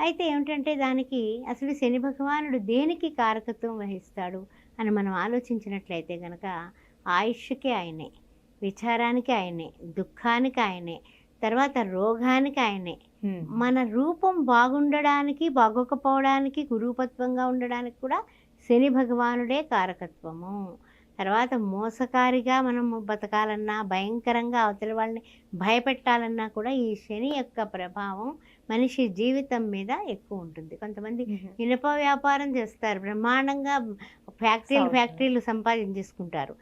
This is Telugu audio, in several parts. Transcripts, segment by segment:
అయితే ఏమిటంటే దానికి అసలు శని భగవానుడు దేనికి కారకత్వం వహిస్తాడు అని మనం ఆలోచించినట్లయితే కనుక ఆయుష్కి ఆయనే విచారానికి ఆయనే దుఃఖానికి ఆయనే తర్వాత రోగానికి ఆయనే. మన రూపం బాగుండడానికి బాగోకపోవడానికి కురూపత్వంగా ఉండడానికి కూడా శని భగవానుడే కారకత్వము. తర్వాత మోసకారిగా మనం బతకాలన్నా భయంకరంగా అవతలి వాళ్ళని భయపెట్టాలన్నా కూడా ఈ శని యొక్క ప్రభావం మనిషి జీవితం మీద ఎక్కువ ఉంటుంది. కొంతమంది ఇనుప వ్యాపారం చేస్తారు. బ్రహ్మాండంగా ఫ్యాక్టరీలు. ఫ్యాక్టరీలు సంపాదించేసుకుంటారు.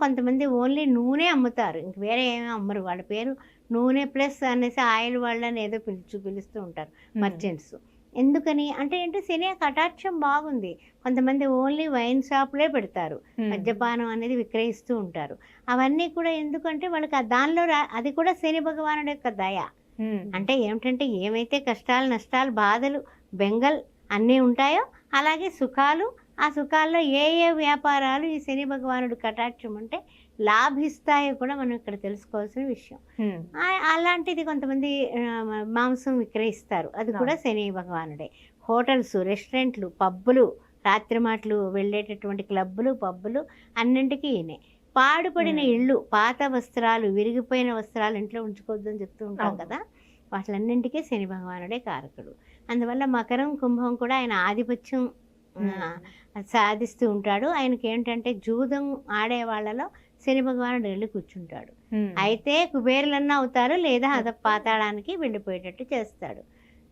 కొంతమంది ఓన్లీ నూనె అమ్ముతారు. ఇంక వేరే ఏమీ అమ్మరు. వాళ్ళ పేరు నూనె ప్లస్ అనేసి ఆయిల్ వాళ్ళని ఏదో పిలుచు పిలుస్తూ ఉంటారు మర్చెంట్స్. ఎందుకని అంటే ఏంటో? శని కటాక్షం బాగుంది. కొంతమంది ఓన్లీ వైన్ షాప్లే పెడతారు. మద్యపానం అనేది విక్రయిస్తూ ఉంటారు. అవన్నీ కూడా ఎందుకంటే వాళ్ళకి దానిలో రా అది కూడా శని భగవానుడి యొక్క దయ. అంటే ఏమిటంటే ఏమైతే కష్టాలు నష్టాలు బాధలు బెంగల్ అన్నీ ఉంటాయో అలాగే సుఖాలు ఆ సుఖాల్లో ఏ ఏ వ్యాపారాలు ఈ శని భగవానుడు కటాక్షం అంటే లాభిస్తాయో కూడా మనం ఇక్కడ తెలుసుకోవాల్సిన విషయం. అలాంటిది కొంతమంది మాంసం విక్రయిస్తారు. అది కూడా శని భగవానుడే. హోటల్స్ రెస్టారెంట్లు పబ్బులు రాత్రి మాటలు వెళ్ళేటటువంటి క్లబ్బులు పబ్బులు అన్నింటికీ ఈయనే. పాడుపడిన. ఇళ్ళు పాత వస్త్రాలు విరిగిపోయిన వస్త్రాలు ఇంట్లో ఉంచుకోవద్దని చెప్తూ ఉంటాం. కదా వాటిలన్నింటికీ శని భగవానుడే కారకుడు. అందువల్ల మకరం కుంభం కూడా ఆయన ఆధిపత్యం ఆ, సాధిస్తూ ఉంటాడు. ఆయనకి ఏంటంటే జూదం ఆడే వాళ్ళలో శని భగవానుడు వెళ్ళి కూర్చుంటాడు. అయితే కుబేరులన్నా అవుతారు లేదా అద పాతాళానికి వెళ్ళిపోయేటట్టు చేస్తాడు.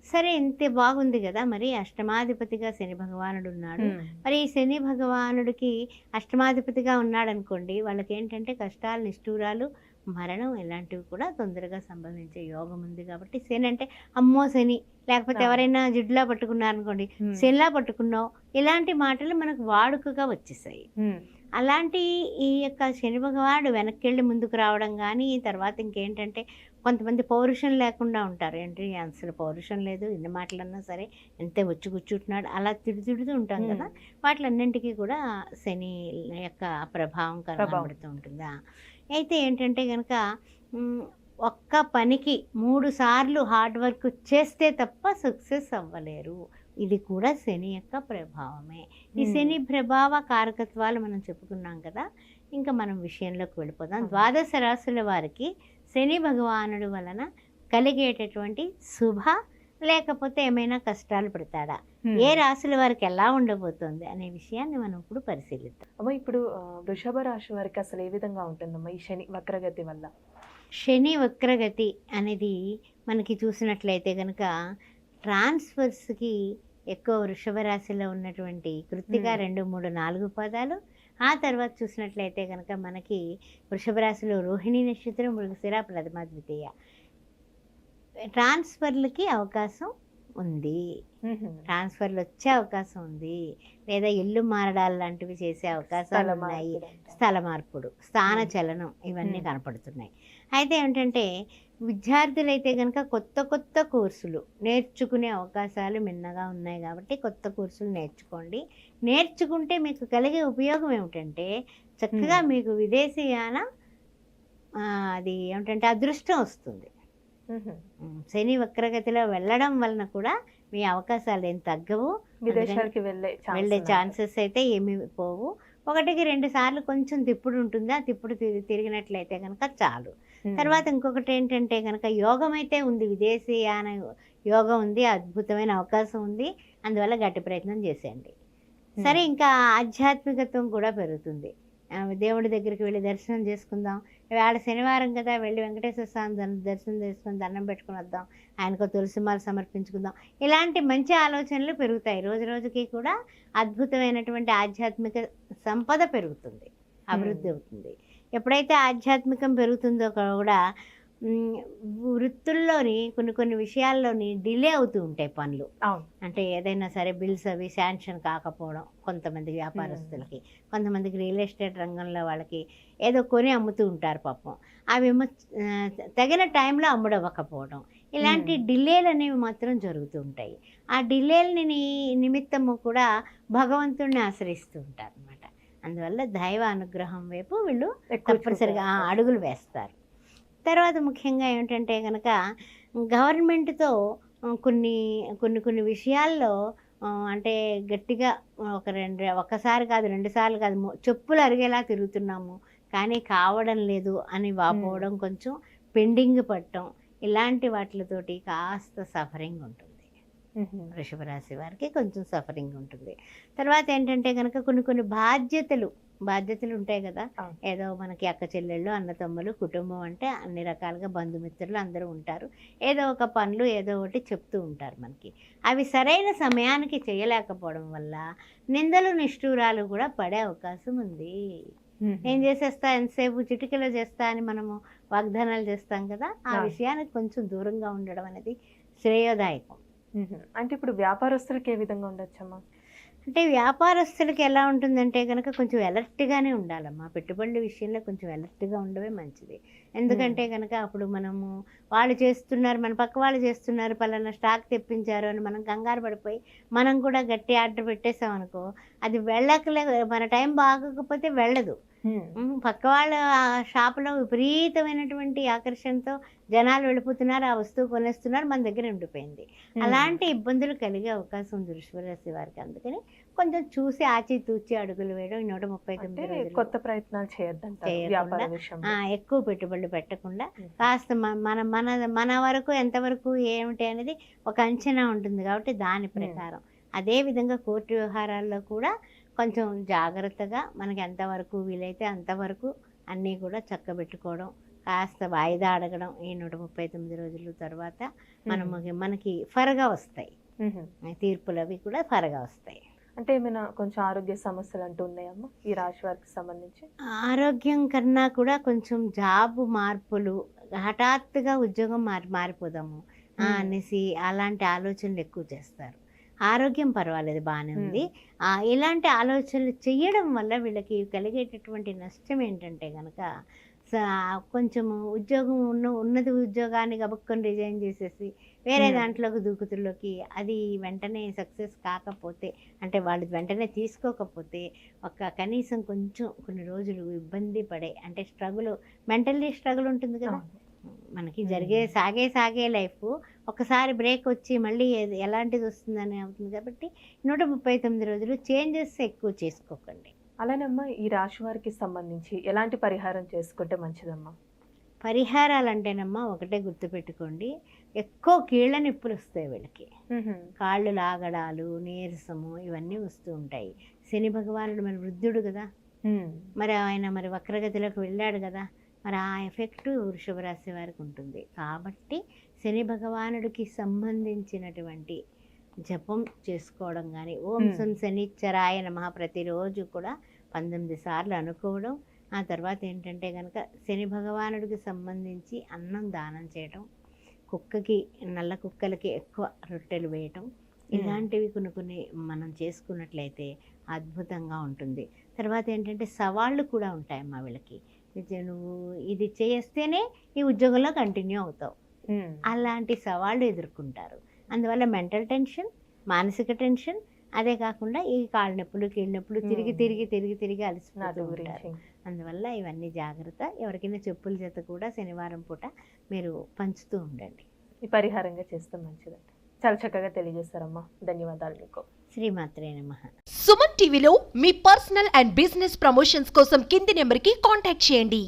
సరే ఇంతే బాగుంది కదా మరి. అష్టమాధిపతిగా శని భగవానుడు ఉన్నాడు మరి ఈ శని భగవానుడికి అష్టమాధిపతిగా ఉన్నాడు అనుకోండి వాళ్ళకి ఏంటంటే కష్టాలు నిష్ఠూరాలు మరణం ఇలాంటివి కూడా తొందరగా సంభవించే యోగం ఉంది కాబట్టి శని అంటే అమ్మో శని. లేకపోతే. ఎవరైనా జిడ్లా పట్టుకున్నారనుకోండి శనిలా పట్టుకున్నావు. ఇలాంటి మాటలు మనకు వాడుకగా వచ్చేసాయి. అలాంటి ఈ యొక్క శని భగవానుడు వెనక్కి వెళ్ళి ముందుకు రావడం కానీ తర్వాత ఇంకేంటంటే కొంతమంది పౌరుషం లేకుండా ఉంటారు ఏంటి అసలు పౌరుషం లేదు. ఎన్ని మాటలన్నా సరే ఎంతే వచ్చి కూర్చుంటున్నాడు అలా తిడు తిడుతూ ఉంటాం కదా. వాటిలన్నింటికీ కూడా శని యొక్క ప్రభావం కనబడుతూ ఉంటుందా? అయితే ఏంటంటే కనుక ఒక్క పనికి మూడు సార్లు హార్డ్ వర్క్ చేస్తే తప్ప సక్సెస్ అవ్వలేరు. ఇది కూడా శని యొక్క ప్రభావమే. ఈ శని ప్రభావ కారకత్వాలు మనం చెప్పుకున్నాం కదా ఇంకా మనం విషయంలోకి వెళ్ళిపోదాం. ద్వాదశ రాశుల వారికి శని భగవానుడు వలన కలిగేటటువంటి శుభ లేకపోతే ఏమైనా కష్టాలు పెడతాడా? ఏ రాశుల వారికి ఎలా ఉండబోతోంది అనే విషయాన్ని మనం ఇప్పుడు పరిశీలిద్దాం. అమ్మ ఇప్పుడు వృషభ రాశి వారికి అసలు ఏ విధంగా ఉంటుందమ్మా ఈ శని వక్రగతి వల్ల? శని వక్రగతి అనేది మనకి చూసినట్లయితే కనుక ట్రాన్స్ఫర్స్కి ఎక్కువ వృషభ రాశిలో ఉన్నటువంటి కృత్తిక Hmm. రెండు మూడు నాలుగు పదాలు ఆ తర్వాత చూసినట్లయితే కనుక మనకి వృషభ రాశిలో రోహిణి నక్షత్రం మృగశిర ప్రథమ ద్వితీయ ట్రాన్స్ఫర్లకి అవకాశం ఉంది ట్రాన్స్ఫర్లు వచ్చే అవకాశం ఉంది లేదా ఇల్లు మారడాలు లాంటివి చేసే అవకాశాలు ఉన్నాయి. స్థల మార్పుడు స్థాన. చలనం ఇవన్నీ. కనపడుతున్నాయి అయితే ఏంటంటే విద్యార్థులైతే కనుక కొత్త కొత్త కోర్సులు నేర్చుకునే అవకాశాలు మిన్నగా ఉన్నాయి కాబట్టి కొత్త కోర్సులు నేర్చుకోండి. నేర్చుకుంటే మీకు కలిగే ఉపయోగం ఏమిటంటే చక్కగా. మీకు విదేశీయాన అది ఏమిటంటే అదృష్టం వస్తుంది. శని వక్రగతిలో వెళ్ళడం వలన కూడా మీ అవకాశాలు ఏం తగ్గవు. విదేశాలకి వెళ్ళే. ఛాన్సెస్ అయితే ఏమీ పోవు. ఒకటికి రెండు సార్లు కొంచెం తిప్పుడు ఉంటుంది. ఆ తిప్పుడు తిరిగి తిరిగినట్లయితే కనుక చాలు. తర్వాత ఇంకొకటి ఏంటంటే కనుక యోగం అయితే ఉంది. విదేశీయాన యోగం ఉంది. అద్భుతమైన అవకాశం ఉంది. అందువల్ల గట్టి ప్రయత్నం చేసేయండి. సరే ఇంకా ఆధ్యాత్మికత్వం కూడా పెరుగుతుంది. దేవుడి దగ్గరికి వెళ్ళి దర్శనం చేసుకుందాం. ఇవాళ శనివారం కదా వెళ్ళి వెంకటేశ్వర స్వామి దర్- దర్శనం చేసుకుని దండం పెట్టుకుని వద్దాం. ఆయనకు తులసిమాల సమర్పించుకుందాం. ఇలాంటి మంచి ఆలోచనలు పెరుగుతాయి. రోజు రోజుకి కూడా అద్భుతమైనటువంటి ఆధ్యాత్మిక సంపద పెరుగుతుంది. అభివృద్ధి అవుతుంది. ఎప్పుడైతే ఆధ్యాత్మికం పెరుగుతుందో కూడా వృత్తుల్లోని కొన్ని కొన్ని విషయాల్లోని డిలే అవుతూ ఉంటాయి పనులు. అంటే ఏదైనా సరే బిల్స్ అవి శాంక్షన్ కాకపోవడం కొంతమంది వ్యాపారస్తులకి కొంతమందికి రియల్ ఎస్టేట్ రంగంలో వాళ్ళకి ఏదో కొని అమ్ముతూ ఉంటారు పాపం. అవేమో ఆ, తగిన టైంలో అమ్ముడవ్వకపోవడం. ఇలాంటి. డిలేలు అనేవి మాత్రం జరుగుతూ ఉంటాయి. ఆ డిలేలని నిమిత్తము కూడా భగవంతుడిని ఆశ్రయిస్తూ ఉంటారు అనమాట అందువల్ల దైవ అనుగ్రహం వైపు వీళ్ళు తప్పనిసరిగా అడుగులు వేస్తారు. తర్వాత ముఖ్యంగా ఏమిటంటే కనుక గవర్నమెంట్తో కొన్ని కొన్ని కొన్ని విషయాల్లో అంటే గట్టిగా ఒక రెండు ఒకసారి కాదు రెండు సార్లు కాదు చెప్పులు అరిగేలా తిరుగుతున్నాము. కానీ కావడం లేదు అని వాపోవడం కొంచెం పెండింగ్ పట్టడం ఇలాంటి వాటితోటి కాస్త సఫరింగ్ ఉంటుంది. వృషభ రాశి వారికి కొంచెం సఫరింగ్ ఉంటుంది. తర్వాత ఏంటంటే కనుక కొన్ని కొన్ని బాధ్యతలు బాధ్యతలు ఉంటాయి కదా. ఏదో మనకి అక్క చెల్లెళ్ళు అన్న తమ్ములు కుటుంబం అంటే అన్ని రకాలుగా బంధుమిత్రులు అందరూ ఉంటారు ఏదో ఒక పనులు ఏదో ఒకటి చెప్తూ ఉంటారు మనకి అవి సరైన సమయానికి చేయలేకపోవడం వల్ల నిందలు నిష్ఠూరాలు కూడా పడే అవకాశం ఉంది. ఏం చేసేస్తా ఎంతసేపు చిటికలో చేస్తా అని మనము వాగ్దానాలు చేస్తాం కదా ఆ. విషయానికి కొంచెం దూరంగా ఉండడం అనేది శ్రేయోదాయకం. అంటే ఇప్పుడు వ్యాపారస్తులకి ఏ విధంగా ఉండొచ్చమ్మా అంటే వ్యాపారస్తులకి ఎలా ఉంటుందంటే కనుక కొంచెం అలర్ట్గానే ఉండాలమ్మా. పెట్టుబడుల విషయంలో కొంచెం అలర్ట్గా ఉండవే మంచిది. ఎందుకంటే కనుక అప్పుడు మనము వాళ్ళు చేస్తున్నారు మన పక్క వాళ్ళు చేస్తున్నారు పలానా స్టాక్ తెప్పించారు అని మనం కంగారు పడిపోయి మనం కూడా గట్టి ఆర్డర్ పెట్టేసాం అనుకో అది వెళ్ళకలే మన టైం బాగోకపోతే వెళ్ళదు. పక్క వాళ్ళ ఆ షాపులో విపరీతమైనటువంటి ఆకర్షణతో జనాలు వెళ్ళిపోతున్నారు ఆ వస్తువు కొనేస్తున్నారు మన దగ్గర ఉండిపోయింది. అలాంటి ఇబ్బందులు కలిగే అవకాశం ఉంది వృషభరాశి వారికి. అందుకని కొంచెం చూసి ఆచి తూచి అడుగులు వేయడం నూట ముప్పై తొమ్మిది కొత్త ప్రయత్నాలు చేయొద్దంట చేయకుండా, వ్యాపార పెట్టుబడులు పెట్టకుండా. కాస్త మన మన మన వరకు ఎంతవరకు ఏమిటి అనేది ఒక అంచనా ఉంటుంది కాబట్టి దాని ప్రకారం. అదే విధంగా కోర్టు వ్యవహారాల్లో కూడా కొంచెం జాగ్రత్తగా మనకి ఎంతవరకు వీలైతే అంతవరకు అన్నీ కూడా చక్కబెట్టుకోవడం కాస్త వాయిదా అడగడం ఈ నూట ముప్పై తొమ్మిది రోజుల తర్వాత మనము మనకి ఫరగా వస్తాయి. తీర్పులు అవి కూడా ఫరగా వస్తాయి. అంటే ఏమైనా కొంచెం ఆరోగ్య సమస్యలు అంటూ ఉన్నాయమ్మా ఈ రాశి వారికి సంబంధించి ఆరోగ్యం కన్నా కూడా కొంచెం జాబు మార్పులు హఠాత్తుగా ఉద్యోగం మారి మారిపోదాము. అనేసి అలాంటి ఆలోచనలు ఎక్కువ చేస్తారు ఆరోగ్యం పర్వాలేదు బాగానే. ఉంది ఆ, ఇలాంటి ఆలోచనలు చేయడం వల్ల వీళ్ళకి కలిగేటటువంటి నష్టం ఏంటంటే కనుక కొంచెము ఉద్యోగం ఉన్న ఉన్నది ఉద్యోగాన్ని గబుక్కొని రిజైన్ చేసేసి వేరే. దాంట్లోకి దూకుతుల్లోకి అది వెంటనే సక్సెస్ కాకపోతే అంటే వాళ్ళు వెంటనే తీసుకోకపోతే ఒక కనీసం కొంచెం కొన్ని రోజులు ఇబ్బంది పడే అంటే స్ట్రగుల్ మెంటల్లీ స్ట్రగుల్ ఉంటుంది కదా. మనకి జరిగే సాగే సాగే లైఫ్. ఒకసారి బ్రేక్ వచ్చి మళ్ళీ ఎలాంటిది వస్తుందని అవుతుంది కాబట్టి నూట ముప్పై తొమ్మిది రోజులు చేంజెస్ ఎక్కువ చేసుకోకండి. అలానేమ్మా ఈ రాశి వారికి సంబంధించి ఎలాంటి పరిహారం చేసుకుంటే మంచిదమ్మా? పరిహారాలు అంటేనమ్మా ఒకటే గుర్తుపెట్టుకోండి ఎక్కువ కీళ్ళ నొప్పులు వస్తాయి వీళ్ళకి. కాళ్ళు లాగడాలు నీరసము ఇవన్నీ వస్తూ ఉంటాయి శని భగవానుడు మరి వృద్ధుడు కదా. మరి ఆయన మరి వక్రగతిలోకి వెళ్ళాడు కదా మరి ఆ ఎఫెక్ట్ వృషభ రాశి వారికి ఉంటుంది కాబట్టి శని భగవానుడికి సంబంధించినటువంటి జపం చేసుకోవడం కానీ ఓం. సం శనిచ్చరాయ నమ ప్రతిరోజు కూడా పంతొమ్మిది సార్లు అనుకోవడం ఆ తర్వాత ఏంటంటే కనుక శని భగవానుడికి సంబంధించి అన్నం దానం చేయటం కుక్కకి నల్ల కుక్కలకి ఎక్కువ రొట్టెలు వేయటం ఇలాంటివి కొన్ని కొన్ని మనం చేసుకున్నట్లయితే అద్భుతంగా ఉంటుంది. తర్వాత ఏంటంటే సవాళ్ళు కూడా ఉంటాయమ్మా వీళ్ళకి. నువ్వు ఇది చేస్తేనే ఈ ఉద్యోగంలో కంటిన్యూ అవుతావు. అలాంటి సవాళ్ళు ఎదుర్కొంటారు. అందువల్ల మెంటల్ టెన్షన్ మానసిక టెన్షన్ అదే కాకుండా ఈ కాళ్ళ నొప్పులు కీళ్ళ నొప్పులు తిరిగి. తిరిగి తిరిగి తిరిగి అలసిపోతూ ఉంటారు. అందువల్ల ఇవన్నీ జాగ్రత్త. ఎవరికైనా చెప్పుల జత కూడా శనివారం పూట మీరు పంచుతూ ఉండండి. ఈ పరిహారంగా చేస్తే మంచిదండి చాలా చక్కగా తెలియజేస్తారమ్మా ధన్యవాదాలు మీకు. శ్రీమాత్రే నమః. సుమన్ టీవీలో మీ పర్సనల్ అండ్ బిజినెస్ ప్రమోషన్స్ కోసం కింది నెంబర్కి కాంటాక్ట్ చేయండి.